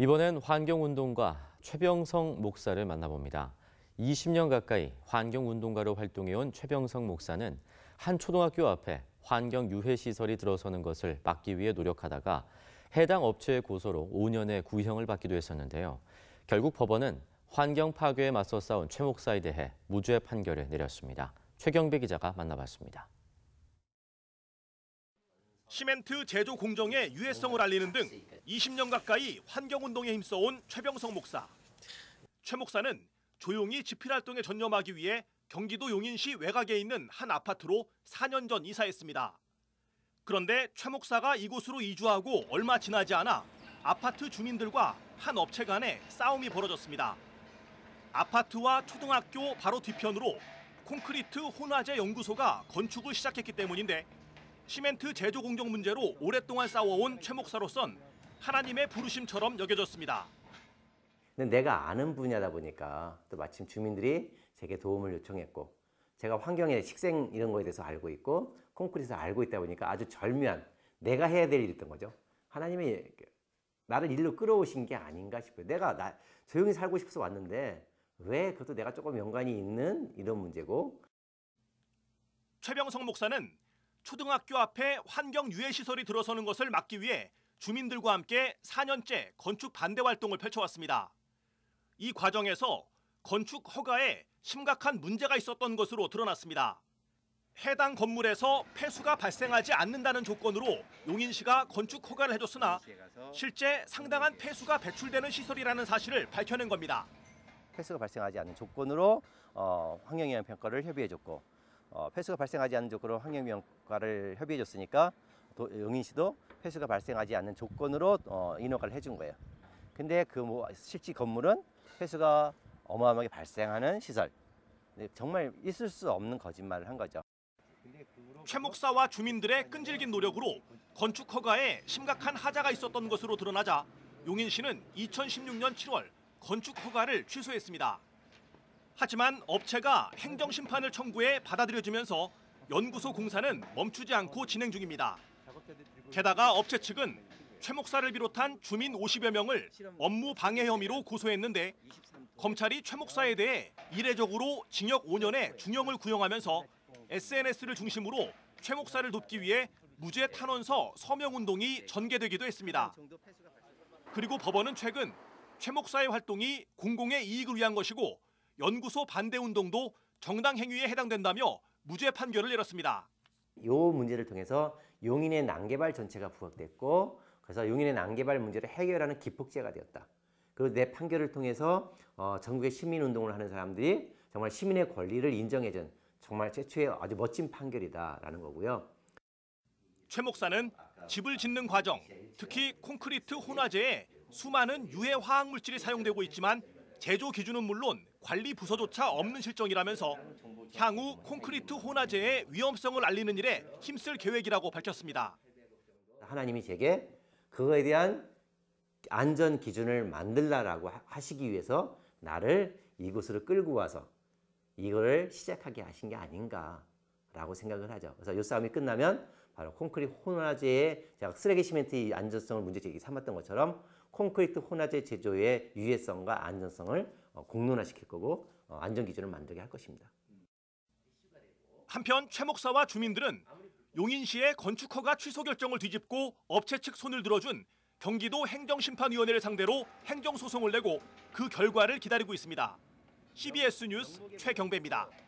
이번엔 환경운동가 최병성 목사를 만나봅니다. 20년 가까이 환경운동가로 활동해온 최병성 목사는 한 초등학교 앞에 환경 유해 시설이 들어서는 것을 막기 위해 노력하다가 해당 업체의 고소로 5년의 구형을 받기도 했었는데요. 결국 법원은 환경 파괴에 맞서 싸운 최 목사에 대해 무죄 판결을 내렸습니다. 최경배 기자가 만나봤습니다. 시멘트 제조 공정의 유해성을 알리는 등 20년 가까이 환경운동에 힘써온 최병성 목사. 최 목사는 조용히 집필활동에 전념하기 위해 경기도 용인시 외곽에 있는 한 아파트로 4년 전 이사했습니다. 그런데 최 목사가 이곳으로 이주하고 얼마 지나지 않아 아파트 주민들과 한 업체 간에 싸움이 벌어졌습니다. 아파트와 초등학교 바로 뒤편으로 콘크리트 혼화재 연구소가 건축을 시작했기 때문인데 시멘트 제조 공정 문제로 오랫동안 싸워온 최 목사로선 하나님의 부르심처럼 여겨졌습니다. 근데 내가 아는 분야다 보니까 또 마침 주민들이 제게 도움을 요청했고 제가 환경의 식생 이런 거에 대해서 알고 있고 콘크리트를 알고 있다 보니까 아주 절묘한 내가 해야 될 일이었던 거죠. 하나님이 나를 일로 끌어오신 게 아닌가 싶어요. 내가 나 조용히 살고 싶어서 왔는데 왜 그것도 내가 조금 연관이 있는 이런 문제고 최병성 목사는 초등학교 앞에 환경 유해 시설이 들어서는 것을 막기 위해 주민들과 함께 4년째 건축 반대 활동을 펼쳐왔습니다. 이 과정에서 건축 허가에 심각한 문제가 있었던 것으로 드러났습니다. 해당 건물에서 폐수가 발생하지 않는다는 조건으로 용인시가 건축 허가를 해줬으나 실제 상당한 폐수가 배출되는 시설이라는 사실을 밝혀낸 겁니다. 폐수가 발생하지 않는 조건으로 어, 환경영향 평가를 협의해줬고 어, 폐수가 발생하지 않는 조건으로 환경영향 평가를 협의해줬으니까 도, 용인시도 폐수가 발생하지 않는 조건으로 어, 인허가를 해준 거예요. 근데 그 뭐 실제 건물은 폐수가 어마어마하게 발생하는 시설. 네, 정말 있을 수 없는 거짓말을 한 거죠. 최 목사와 주민들의 끈질긴 노력으로 건축 허가에 심각한 하자가 있었던 것으로 드러나자 용인시는 2016년 7월 건축 허가를 취소했습니다. 하지만 업체가 행정 심판을 청구해 받아들여지면서 연구소 공사는 멈추지 않고 진행 중입니다. 게다가 업체 측은 최 목사를 비롯한 주민 50여 명을 업무 방해 혐의로 고소했는데 검찰이 최 목사에 대해 이례적으로 징역 5년의 중형을 구형하면서 SNS를 중심으로 최 목사를 돕기 위해 무죄 탄원서 서명 운동이 전개되기도 했습니다. 그리고 법원은 최근 최 목사의 활동이 공공의 이익을 위한 것이고 연구소 반대 운동도 정당 행위에 해당된다며 무죄 판결을 내렸습니다. 이 문제를 통해서 용인의 난개발 전체가 부각됐고 그래서 용인의 난개발 문제를 해결하는 기폭제가 되었다. 그리고 내 판결을 통해서 어, 전국의 시민운동을 하는 사람들이 정말 시민의 권리를 인정해준 정말 최초의 아주 멋진 판결이다라는 거고요. 최 목사는 집을 짓는 과정, 특히 콘크리트 혼화재에 수많은 유해 화학 물질이 사용되고 있지만 제조 기준은 물론 관리 부서조차 없는 실정이라면서 향후 콘크리트 혼화재의 위험성을 알리는 일에 힘쓸 계획이라고 밝혔습니다. 하나님이 제게 그거에 대한 안전 기준을 만들라라고 하시기 위해서 나를 이곳으로 끌고 와서 이걸 시작하게 하신 게 아닌가 라고 생각을 하죠. 그래서 이 싸움이 끝나면 바로 콘크리트 혼화재의 제가 쓰레기 시멘트 안전성을 문제제기 삼았던 것처럼 콘크리트 혼화재 제조의 유해성과 안전성을 어, 공론화시킬 거고 어, 안전 기준을 만들게 할 것입니다. 한편 최 목사와 주민들은 용인시의 건축 허가 취소 결정을 뒤집고 업체 측 손을 들어준 경기도 행정심판위원회를 상대로 행정소송을 내고 그 결과를 기다리고 있습니다. CBS 뉴스 최경배입니다.